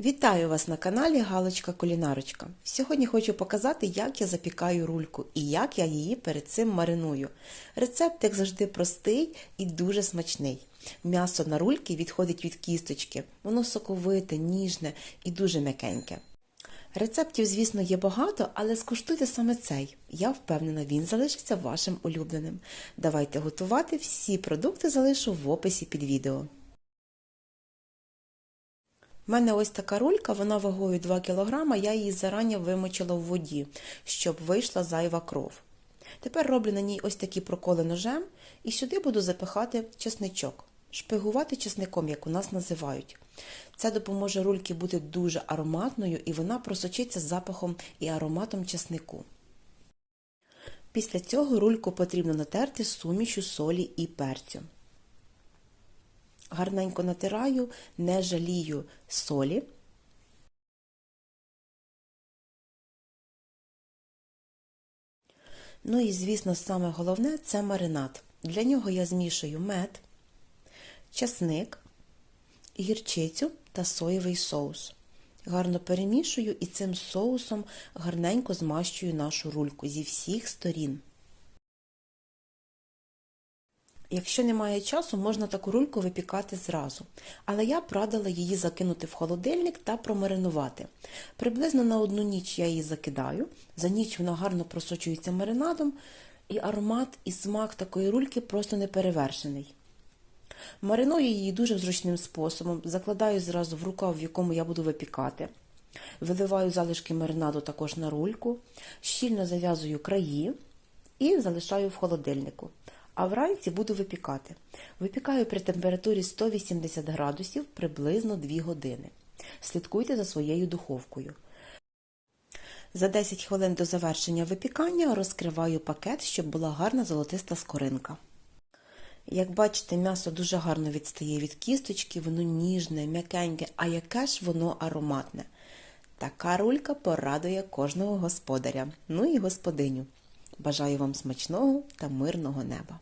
Вітаю вас на каналі Галочка Кулінарочка. Сьогодні хочу показати, як я запікаю рульку і як я її перед цим мариную. Рецепт, як завжди, простий і дуже смачний. М'ясо на рульки відходить від кісточки, воно соковите, ніжне і дуже м'якеньке. Рецептів, звісно, є багато, але скуштуйте саме цей. Я впевнена, він залишиться вашим улюбленим. Давайте готувати всі продукти залишу в описі під відео. У мене ось така рулька, вона вагою 2 кг, я її зарані вимочила в воді, щоб вийшла зайва кров. Тепер роблю на ній ось такі проколи ножем і сюди буду запихати чесничок, шпигувати чесником, як у нас називають. Це допоможе рульці бути дуже ароматною і вона просочиться запахом і ароматом чеснику. Після цього рульку потрібно натерти сумішю солі і перцю. Гарненько натираю, не жалію солі. Ну і, звісно, саме головне це маринад. Для нього я змішую мед, часник, гірчицю та соєвий соус. Гарно перемішую і цим соусом гарненько змащую нашу рульку зі всіх сторін. Якщо немає часу, можна таку рульку випікати зразу, але я б радила її закинути в холодильник та промаринувати. Приблизно на одну ніч я її закидаю, за ніч вона гарно просочується маринадом, і аромат і смак такої рульки просто неперевершений. Мариную її дуже зручним способом, закладаю зразу в рукав, в якому я буду випікати. Виливаю залишки маринаду також на рульку, щільно зав'язую краї і залишаю в холодильнику а вранці буду випікати. Випікаю при температурі 180 градусів приблизно 2 години. Слідкуйте за своєю духовкою. За 10 хвилин до завершення випікання розкриваю пакет, щоб була гарна золотиста скоринка. Як бачите, м'ясо дуже гарно відстає від кісточки, воно ніжне, м'якеньке, а яке ж воно ароматне. Така рулька порадує кожного господаря, ну і господиню. Бажаю вам смачного та мирного неба!